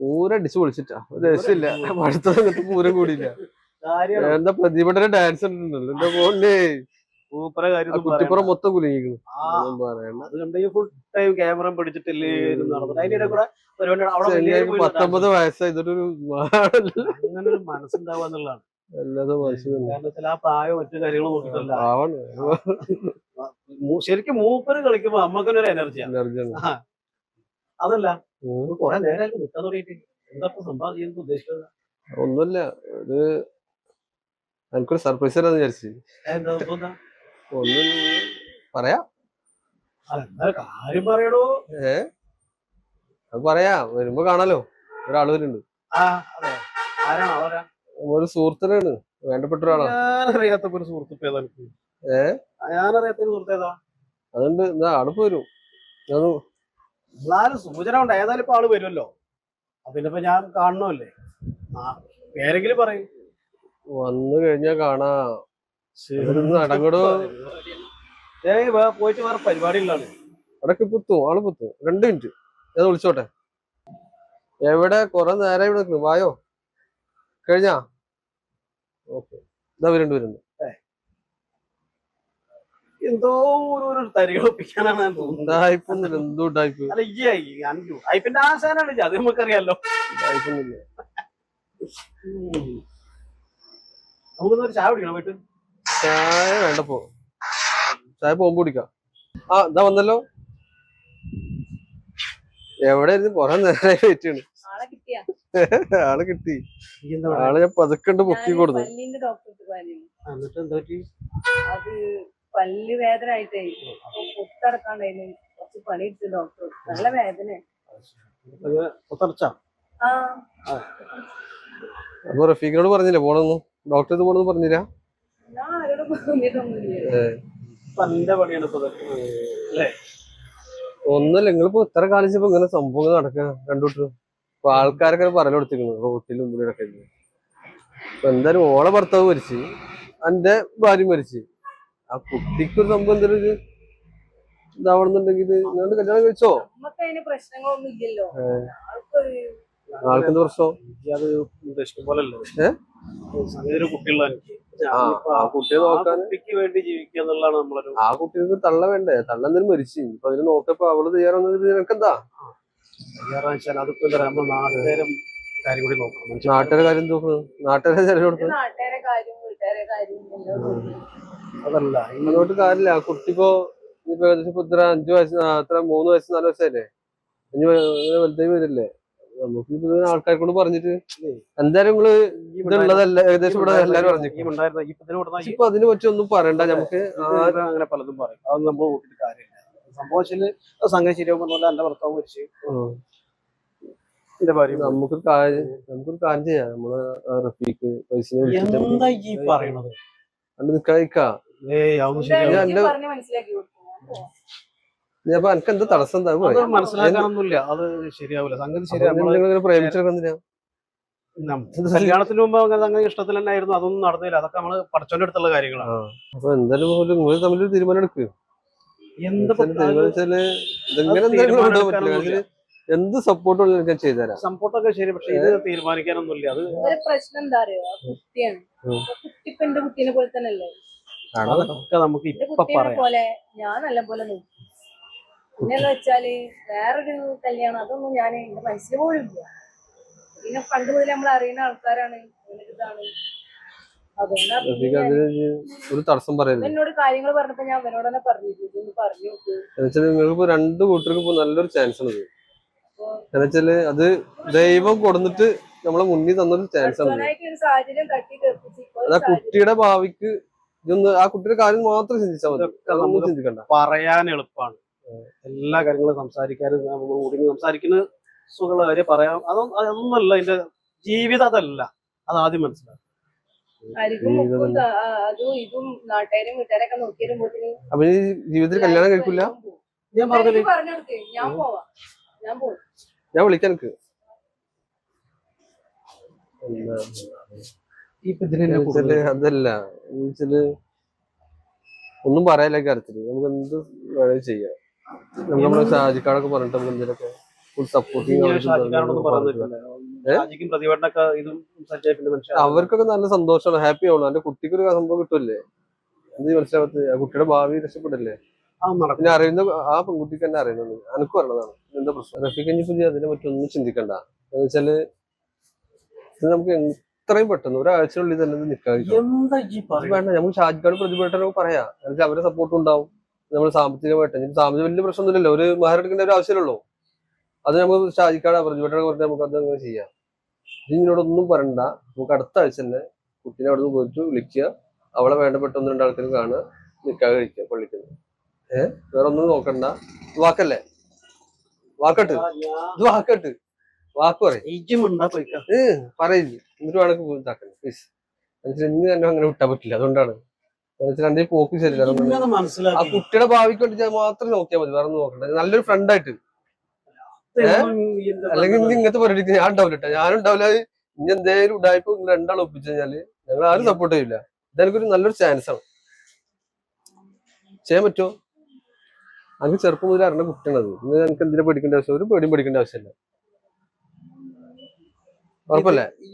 പൂരം അടിച്ചു പൊളിച്ചിട്ടാ. രസില്ല രസമില്ല. അടുത്ത പൂരം കൂടിയില്ല. എന്താ പ്രതിഭയുടെ ഡാൻസ് ഉണ്ടല്ലോ. എന്റെ ഫോണിലേ കുട്ടിപ്പുറം മൊത്തം കുലുങ്ങിക്കുന്നു പത്തൊമ്പത് വയസ്സായി ഇതൊരു അങ്ങനെ ഒരു കാരണം ആ പ്രായം മറ്റു കാര്യങ്ങൾ നോക്കിയിട്ടല്ല. പാവാണ്. മൂ- ശരിക്കും മൂപ്പര് കളിക്കുമ്പോ അമ്മക്കൊരു എനർജിയാണ് അതല്ല. കുറെ നേരമായിട്ട് നിൽക്കാൻ തുടങ്ങിയിട്ട്? എന്താ ഉദ്ദേശിക്കുന്നത്? ഒന്നുമില്ല ഇത് എനിക്കൊരു സർപ്രൈസ് തരാന്ന് വിചാരിച്ചു. ഒന്നും പറയാ. കാര്യം പറയണോ? ഏ? അത് പറയാ. വരുമ്പോ കാണാലോ. ഒരാൾ വരുന്നുണ്ട്. ഒരു സുഹൃത്തിനാണ്. വേണ്ടപ്പെട്ട ഒരാളാണ് ഞാനറിയാത്ത ഒരു സുഹൃത്ത്? ഏ? ഞാനറിയാത്ത സുഹൃത്ത് ഏതാ? ഇതാ ആളിപ്പോ വരും. എന്നാലും സൂചന ഉണ്ട് ഏതായാലും ഇപ്പൊ ആൾ വരുമല്ലോ. പിന്നെ ഇപ്പൊ ഞാൻ കാണണമല്ലേ? പേരെങ്കിലും പറയും. വന്നു കഴിഞ്ഞാ കാണാ. നടങ്ങടോ ഏയ് വേ- പോയിട്ട് വേറെ പരിപാടി ഉള്ളതാണ് അടക്ക് പുത്തും ആൾ പുത്തും. രണ്ട് മിനിറ്റ്. ഞാൻ വിളിച്ചോട്ടെ. എവിടെ? കൊറേ നേരം ഇവിടെ നിൽക്കുന്നു. വായോ? കഴിഞ്ഞാ? ഓക്കെ. ഇതാ വരുന്നുണ്ട് വരുന്നുണ്ട് എന്തോ ഒരു ഒരു തരികൾ ഒപ്പിക്കാനാണ് തോന്നുന്നത്. എന്തോ ഉണ്ടായിപ്പ് അല്ല ഈ അയ്യപ്പിന്റെ ആശാനാണ് അത് നമുക്കറിയാലോ. ഉണ്ടായിപ്പൊന്നുമില്ല നമുക്കൊന്നൊരു ചായ കുടിക്കണം പോയിട്ട് ചായ വേണ്ടപ്പോ ചായ പോകുമ്പോ കുടിക്കാം. ആ ഇതാ വന്നല്ലോ. എവിടെ ഇരുന്ന് കൊറേ നേരമായി വെയിറ്റ് ചെയ്യണ്. ആളെ കിട്ടിയാ? ആൾ കിട്ടി? ആൾ ഞാൻ പതുക്കണ്ട് പൊക്കി കൊടുത്തു. എന്നിട്ട് എന്താ പറ്റി? പല്ല് വേദന ആയിട്ടേ. പുത്തടക്കാണ്ടായിരുന്നു കുറച്ച് പണി എടുത്തു ഡോക്ടർ. നല്ല വേദന അപ്പൊ റഫീഖിനോട് പറഞ്ഞില്ലേ പോണെന്ന്? ഡോക്ടർ ഇത് പോണെന്ന് പറഞ്ഞില്ല? ഒന്നല്ല നിങ്ങളിപ്പോ ഇത്ര കാലിച്ചപ്പോ ഇങ്ങനെ സംഭവം നടക്കുക കണ്ടുവിട്ടു ഇപ്പൊ ആൾക്കാരൊക്കെ പറഞ്ഞു കൊടുത്തിരിക്കുന്നു റോട്ടിലും മുമ്പിലൊക്കെ എന്തായാലും ഓളെ ഭർത്താവ് മരിച്ച്. അന്റെ ഭാര്യ മരിച്ച്. ആ കുട്ടിക്കൊരു സംഭവം എന്തൊരു ഒരു ഇതാവണമെന്നുണ്ടെങ്കിൽ നിങ്ങളുടെ കല്യാണം കഴിച്ചോ? പ്രശ്നങ്ങളൊന്നും ഇല്ലല്ലോ. ആൾക്കൊരു ആൾക്ക് എന്ത് പ്രശ്നം അത് ഉദ്ദേശിക്കും പോലെ ഒരു ആ ഞാനിപ്പോ കുട്ടിയെ നോക്കാൻ. കുട്ടിക്ക് വേണ്ടി ജീവിക്കുക എന്നുള്ളതാണ് നമ്മളൊരു ആ കുട്ടിക്ക് തള്ള വേണ്ടേ? തള്ള എന്തെങ്കിലും മരിച്ചു. ഇപ്പൊ അതിന് നോക്കപ്പോ അവൾ തയ്യാറാവുന്നത് നിനക്കെന്താ? തയ്യാറാന്ന് വെച്ചാൽ അതിപ്പോ എന്താ നമ്മൾ നാട്ടുകാരും കാര്യം കൂടി നോക്കണം. നാട്ടുകാരെ കാര്യം നാട്ടുകാരെ കാര്യം. അതല്ല ഇങ്ങോട്ട് കാര്യമില്ല. കുട്ടിപ്പോ ഇപ്പോ ഏകദേശം ഇപ്പൊ ഇത്ര അഞ്ചു വയസ്സ് അത്ര മൂന്ന് വയസ്സ് നാല് വയസ്സല്ലേ അഞ്ചു വലുതായി വരില്ലേ? നമുക്ക് ഇപ്പൊ ആൾക്കാരെ കൊണ്ട് പറഞ്ഞിട്ട് എന്തായാലും നിങ്ങൾ ഇതുള്ളതല്ല ഏകദേശം ഇവിടെ എല്ലാരും പറഞ്ഞു ഇപ്പൊ അതിനെ പറ്റി ഒന്നും പറയണ്ട നമുക്ക് അങ്ങനെ പലതും പറയും. അത് നമ്മൾ കൂട്ടിട്ട് കാര്യമില്ല. സംഭവിച്ചിൽ സംഘം ശരിയാകുമ്പോൾ എന്റെ ഭർത്താവ് മരിച്ചു. പോയി. നമുക്കൊരു കാര്യം നമുക്കൊരു കാര്യം ചെയ്യാം. നമ്മൾ റഫീക്ക് പൈസ എന്താ ഈ പറയണത്? ശരിയാവില്ല. ഞാൻ എനിക്ക് എന്താ തടസ്സം മനസ്സിലാക്കാനൊന്നുമില്ല. അത് ശരിയാവില്ല. സംഗതി ശരിയാവില്ല കല്യാണത്തിന് മുമ്പ് അങ്ങനെ ഇഷ്ടത്തിൽ തന്നെ ആയിരുന്നു. അതൊന്നും നടന്നില്ല. അതൊക്കെ നമ്മൾ പഠിച്ചോന്റെ അടുത്തുള്ള കാര്യങ്ങളാണ്. അപ്പൊ എന്തായാലും പോലും നിങ്ങൾ തമ്മിൽ തീരുമാനം എടുക്ക്. എന്ത് സപ്പോർട്ട് ഞാൻ ചെയ്തുതരാം സപ്പോർട്ടൊക്കെ ശരി. പക്ഷെ ഇത് തീരുമാനിക്കാനൊന്നുമില്ല. അത് പ്രശ്നം എന്താ അറിയോ? ആ കുട്ടിയാണ്. ഇപ്പൊ എന്റെ കുട്ടീനെ പോലെ തന്നെ അല്ലേ അതൊക്കെ നമുക്ക് ഇപ്പൊ പറയാം. പോലെ ഞാൻ നല്ല പോലെ നോക്കി. പിന്നെന്ന് വെച്ചാൽ വേറൊരു കല്യാണം അതൊന്നും ഞാൻ എന്റെ മനസ്സിൽ പോലും ഇല്ല പിന്നെ പണ്ട് മുതൽ നമ്മൾ അറിയുന്ന ആൾക്കാരാണ്. ഇതാണ്. ഒരു തടസ്സം പറയരുത് എന്നോട് കാര്യങ്ങൾ പറഞ്ഞപ്പോ ഞാൻ അവനോട് തന്നെ പറഞ്ഞു പറഞ്ഞു നിങ്ങൾക്ക് രണ്ട് കൂട്ടർക്കും നല്ലൊരു ചാൻസ് ആണ് എന്നുവെച്ചാൽ അത് ദൈവം കൊടുത്തിട്ട് നമ്മളെ മുന്നിൽ തന്നൊരു ചാൻസ് ആണ് സാഹചര്യം തട്ടി ഇപ്പൊ ഒരു അത് ആ കുട്ടിയുടെ ഭാവിക്ക് ഇതൊന്ന് ആ കുട്ടിയുടെ കാര്യം മാത്രം ചിന്തിച്ചാൽ മതി. ചിന്തിക്കണ്ട. പറയാൻ എളുപ്പമാണ് എല്ലാ കാര്യങ്ങളും സംസാരിക്കാനും നമ്മൾ കൂടി സംസാരിക്കുന്ന സുഖമുള്ള കാര്യം പറയാം. അതൊന്നും അതൊന്നുമല്ല എന്റെ ജീവിതം അതല്ല. അത് ആദ്യം മനസ്സിലാക്കും അപ്പൊ ജീവിതത്തിൽ കല്യാണം കഴിക്കില്ല ഞാൻ പറഞ്ഞില്ലേ? പറഞ്ഞു ഞാൻ പോവാം. ഞാൻ പോകും ഞാൻ വിളിക്കാൻ എനിക്ക് അതല്ല. എന്നുവെച്ചാൽ ഒന്നും പറയാനില്ല കാര്യത്തിൽ. നമുക്ക് എന്ത് വേണേലും ചെയ്യാം. നമുക്ക് നമ്മുടെ ഷാജിക്കാടൊക്കെ പറഞ്ഞിട്ട് നമുക്ക് എന്തെങ്കിലുമൊക്കെ ഫുൾ സപ്പോർട്ടിങ് അവർക്കൊക്കെ നല്ല സന്തോഷമാണ്. ഹാപ്പി ആവണം. എന്റെ കുട്ടിക്ക് ഒരു സംഭവം കിട്ടുമല്ലേ എന്ത് മനസ്സിലാവത്ത് ആ കുട്ടിയുടെ ഭാവി രക്ഷപ്പെടില്ലേ? പിന്നെ അറിയുന്ന ആ പെൺകുട്ടിക്ക് തന്നെ അറിയുന്നത് എനിക്ക് പറഞ്ഞതാണ് എന്താ പ്രശ്നം? റഫീഖ് പുതിയ അതിനെ പറ്റി ഒന്നും ചിന്തിക്കണ്ട. എന്ന് വെച്ചാൽ ഇത് നമുക്ക് എത്രയും പെട്ടെന്ന് ഒരാഴ്ചയുള്ളിൽ തന്നെ വേണ്ട നമുക്ക് ഷാജിക്കാട് പ്രതിഭട്ടനൊക്കെ പറയാം. എന്നുവെച്ചാൽ അവരെ സപ്പോർട്ട് ഉണ്ടാവും. നമ്മൾ സാമ്പത്തികമായിട്ട് സാമ്പത്തിക വലിയ പ്രശ്നമൊന്നുമില്ലല്ലോ. ഒരു മഹർ എടുക്കേണ്ട ഒരു ആവശ്യമുള്ളൂ അത് നമുക്ക് ഷാജിക്കാട് പ്രതിഭട്ടനെ പറഞ്ഞ് നമുക്ക് അത് അങ്ങനെ ചെയ്യാം. ഇതിനോടൊന്നും പറയണ്ട. നമുക്ക് അടുത്ത ആഴ്ച തന്നെ കുട്ടീനെ അവിടെ നിന്ന് പോയിട്ട് വിളിക്കുക. അവളെ വേണ്ടപ്പെട്ട ഒന്ന് രണ്ടാൾക്കാരും കാണുക. നിൽക്കാൻ കഴിക്കുക പള്ളിക്കുന്നത് ഏഹ് വേറെ ഒന്നും നോക്കണ്ട. വാക്കല്ലേ? വാക്കട്ട്. ഇത് വാക്കട്ട്. വാക്ക് പറയും. പറയില്ല എന്നിട്ട് വേണമെങ്കിൽ ഇതാക്കണം പ്ലീസ് എന്നുവെച്ചാൽ തന്നെ അങ്ങനെ വിട്ടാൻ പറ്റില്ല. അതുകൊണ്ടാണ്. ഈ പോക്ക് ശരിയല്ല. ആ കുട്ടിയുടെ ഭാവിക്ക് വേണ്ടി ഞാൻ മാത്രം നോക്കിയാൽ മതി. വേറെ നോക്കണ്ട. നല്ലൊരു ഫ്രണ്ട് ആയിട്ട്. അല്ലെങ്കിൽ ഇനി ഇങ്ങനത്തെ പരിപാടിക്ക് ഞാൻ ഉണ്ടാവില്ല കേട്ടോ ഞാനും ഉണ്ടാവില്ല. ഇനി എന്തേലും ഉണ്ടായപ്പോ നിങ്ങൾ രണ്ടാളും ഒപ്പിച്ചു കഴിഞ്ഞാൽ ഞങ്ങൾ ആരും സപ്പോർട്ട് ചെയ്യില്ല ഇതെനിക്കൊരു നല്ലൊരു ചാൻസ് ആണ്. ചെയ്യാൻ പറ്റുമോ എനിക്ക് ചെറുപ്പം മുതൽ അറിഞ്ഞ കുട്ടിയാണത് ഇന്ന് എനിക്ക് എന്തിനാ പഠിക്കേണ്ട ആവശ്യം? ഒരു പേടിയും പേടിക്കേണ്ട ആവശ്യമില്ല.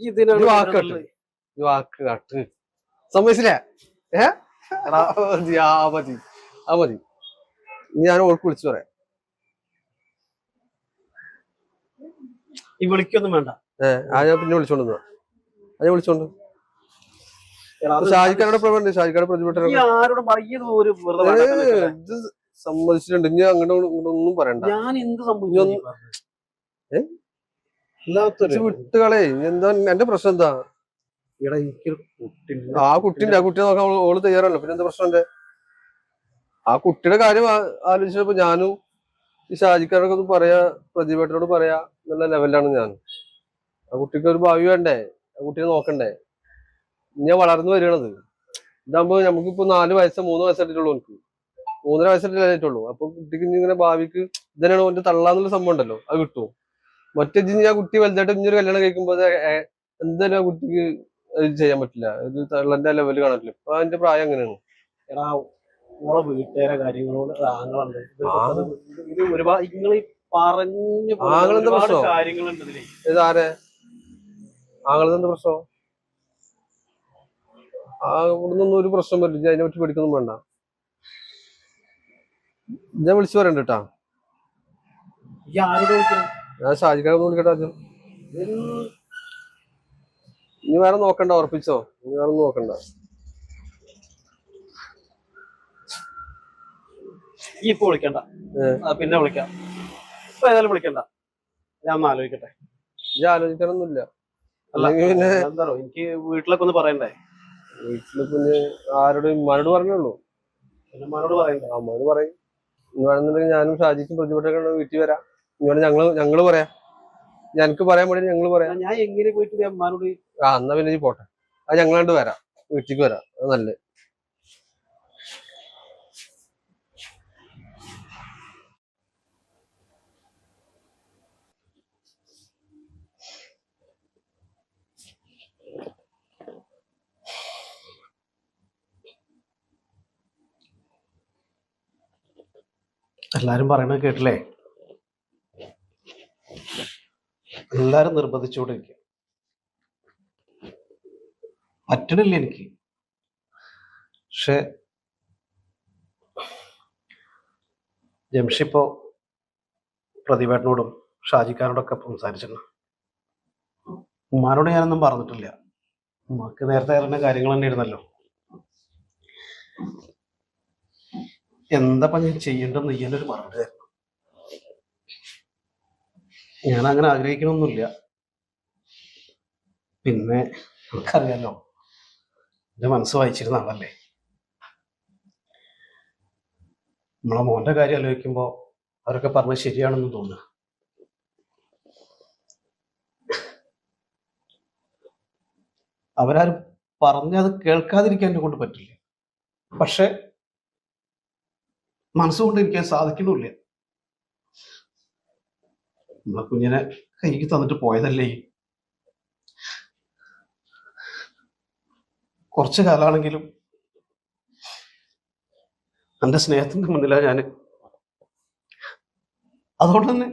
ഇതിനാണ് വാക്ക്. വാക്ക് കാട്ട് സമ്മതിച്ചില്ലേ? ഏ? എടാ, മതി, ആ മതി. ആ മതി. ഞാൻ ഓൾക്ക് വിളിച്ചു പറയാം. ഈ വിളിക്കൊന്നും വേണ്ട. ആ ഞാൻ പിന്നെ വിളിച്ചോണ്ട് ഞാൻ വിളിച്ചോണ്ട് ഷാജിക്കാരുടെ പ്രവണ്ട് ഷാജിക്കാരുടെ പ്രതിപക്ഷ സമ്മതിച്ചിട്ടുണ്ട്. ഇനി അങ്ങോട്ട് ഇങ്ങോട്ടൊന്നും പറയണ്ട. ഞാൻ എന്ത് സംഭവിച്ചു സംഭവിച്ചു ഒന്ന്- ഏ? ഇല്ലാത്തൊരു ഇജ്ജ് വിട്ടുകളെ എന്താ എന്റെ പ്രശ്നം എന്താ? ആ കുട്ടിന്റെ ആ കുട്ടിയെ നോക്കാൻ ഓൾ തയ്യാറല്ലോ? പിന്നെ എന്താ പ്രശ്നം എന്റെ? ആ കുട്ടിയുടെ കാര്യം ആലോചിച്ചപ്പോ ഞാനും ഈ ഷാജിക്കാരൊക്കെ ഒന്ന് പറയാ പ്രതിഭട്ടനോട് പറയാ എന്നുള്ള ലെവലിലാണ് ഞാൻ. ആ കുട്ടിക്ക് ഒരു ഭാവി വേണ്ടേ? ആ കുട്ടിയെ നോക്കണ്ടേ? ഞാൻ വളർന്നു വരികയാണത്. ഇതാകുമ്പോ നമുക്കിപ്പോ നാല് വയസ്സ് മൂന്ന് വയസ്സായിട്ടുള്ളൂ എനിക്ക് മൂന്നര വയസ്സായിട്ടേ അപ്പൊ കുട്ടിക്ക് ഇങ്ങനെ ഭാവിക്ക് ഇതിനാണ് ഓന്റെ തള്ളാന്നുള്ള സംഭവം ഉണ്ടല്ലോ. അത് കിട്ടും മറ്റേ ഞാൻ കുട്ടി വലുതായിട്ട് ഇഞ്ഞൊരു കല്യാണം കഴിക്കുമ്പോ അത് എന്തായാലും ആ കുട്ടിക്ക് അത് ചെയ്യാൻ പറ്റില്ല. ഒരു തള്ളന്റെ ലെവൽ കാണാൻ പറ്റില്ല ഇപ്പൊ അതിന്റെ പ്രായം അങ്ങനെയാണ് എടാ ഓളെ വീട്ടുകാരെ കാര്യങ്ങളോട് ആങ്ങളുണ്ട് ആ. ഇത് ഒരുപാട് നിങ്ങൾ ഈ പറഞ്ഞു ആങ്ങളെന്താ പ്രശ്നം? കാര്യങ്ങളുണ്ട് ഇതിൽ. ആങ്ങളെന്താ പ്രശ്നം? ആ ഇവിടുന്നൊന്നും ഒരു പ്രശ്നം വരില്ല. അതിനെ പറ്റി പഠിക്കൊന്നും വേണ്ട. ഞാൻ വിളിച്ചു പറയണ്ട കേട്ടാ ഈ ആരോട് വിളിക്കണം? ഞാൻ ഷാജിക്കാരെ വിളിക്കട്ടെ ആദ്യം. ഇനി വേറെ നോക്കണ്ട ഉറപ്പിച്ചോ? ഇനി വേറെ നോക്കണ്ട. ഈ ഇപ്പൊ വിളിക്കണ്ട. പിന്നെ വിളിക്കാം. ഇപ്പൊ ഏതായാലും വിളിക്കണ്ട. ഞാൻ ഒന്ന് ആലോചിക്കട്ടെ. ഞാൻ ആലോചിക്കാനൊന്നുമില്ല. പിന്നെ എന്താണോ എനിക്ക് വീട്ടിലൊക്കെ ഒന്ന് പറയണ്ടേ? വീട്ടിൽ പിന്നെ ആരോട് ഉമ്മാനോട് പറഞ്ഞുള്ളൂ. പിന്നെ പറയണ്ട? അമ്മോട് പറയും. വേണമെന്നുണ്ടെങ്കിൽ ഞാനും ഷാജിക്കും പ്രതിപക്ഷമൊക്കെ വീട്ടിൽ വരാം. ഇനി ഞങ്ങൾ ഞങ്ങൾ പറയാം. ഞങ്ങൾക്ക് പറയാൻ വേണ്ടി ഞങ്ങൾ പറയാം. ഞാൻ എങ്ങനെ പോയിട്ട് അമ്മാരോട് അമ്മാനോട് ആ എന്നാ പിന്നെ നീ പോട്ടെ. അത് ഞങ്ങളാണ്ട് വരാം. വീട്ടിലേക്ക് വരാം. അത് നല്ലത് എല്ലാരും പറയണത് കേട്ടില്ലേ? എല്ലാരും നിർബന്ധിച്ചുകൊണ്ടിരിക്കുക പറ്റണില്ല എനിക്ക്. പക്ഷെ ജംഷിപ്പോ പ്രതിഭേട്ടനോടും ഷാജിക്കാരോടൊക്കെ സംസാരിച്ചിട്ടുണ്ട്. ഉമ്മാനോട് ഞാനൊന്നും പറഞ്ഞിട്ടില്ല. ഉമ്മാക്ക് നേരത്തെ അറിയുന്ന കാര്യങ്ങൾ തന്നെ ഇരുന്നല്ലോ എന്താ ഞാൻ ചെയ്യേണ്ടെന്ന് ഇയ്യനൊരു മറുപടി ഞാൻ അങ്ങനെ ആഗ്രഹിക്കണമൊന്നുമില്ല പിന്നെ നമുക്കറിയാലോ എന്റെ മനസ്സ് വായിച്ചിരുന്ന ആളല്ലേ? നമ്മളെ മോന്റെ കാര്യം ആലോചിക്കുമ്പോ അവരൊക്കെ പറഞ്ഞത് ശരിയാണെന്ന് തോന്നുക. അവരാരും പറഞ്ഞത് കേൾക്കാതിരിക്കാൻ എന്നെ കൊണ്ട് പറ്റില്ല. പക്ഷെ മനസ്സുകൊണ്ട് എനിക്ക് സാധിക്കണമില്ല. നമ്മളെ കുഞ്ഞിനെ എനിക്ക് തന്നിട്ട് പോയതല്ലേ. കുറച്ചു കാലാണെങ്കിലും എന്റെ സ്നേഹത്തിന്റെ മുന്നിലാണ് ഞാൻ അതുകൊണ്ട് തന്നെ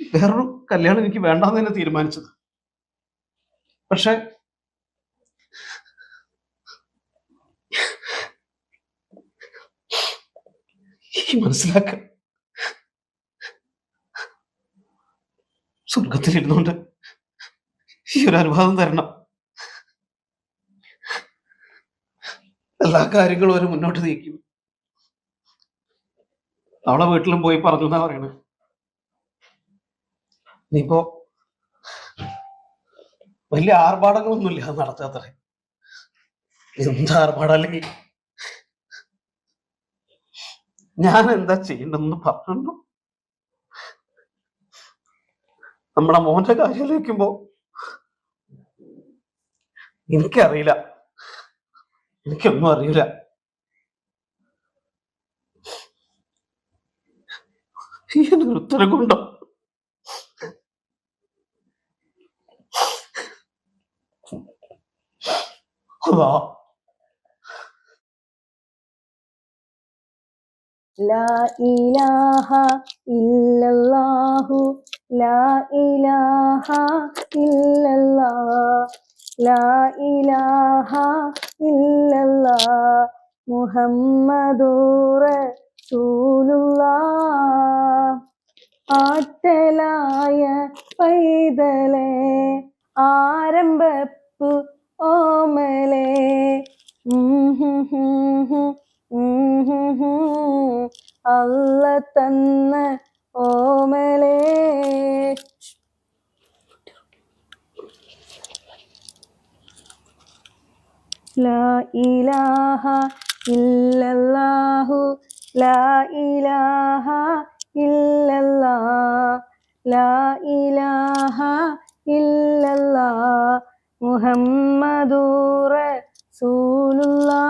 വേറൊരു കല്യാണം എനിക്ക് വേണ്ടാന്ന് തന്നെ തീരുമാനിച്ചത് പക്ഷെ ഈ സ്വർഗത്തിലിരുന്നുകൊണ്ട് ഈ ഒരു അനുവാദം തരണം. എല്ലാ കാര്യങ്ങളും അവർ മുന്നോട്ട് നീക്കും അവളെ വീട്ടിലും പോയി പറഞ്ഞു എന്നാ പറയണേ. ഇനിയിപ്പോ വലിയ ആർഭാടങ്ങളൊന്നുമില്ല അത് നടത്താത്തത് എന്ത് ആർഭാടല്ലെങ്കിൽ ഞാൻ എന്താ ചെയ്യണ്ടെന്ന് പറഞ്ഞു നമ്മുടെ മോന്റെ കാര്യം ആലോചിക്കുമ്പോ എനിക്കറിയില്ല. എനിക്കൊന്നും അറിയില്ല. ഈ ഉത്തരം കൊണ്ടോ? അതാ. ലാ ഇലാഹ ലാ ഇലാഹ ഇല്ലല്ലാഹ് ലാ ഇലാഹ ലാ ഇലാഹ ഇല്ലല്ലാഹു ലാ ഇലാഹ ഇല്ലല്ലാ ലാ ഇലാഹ ഇല്ലല്ലാ. മുഹമ്മദൂറ സൂലുല്ലാ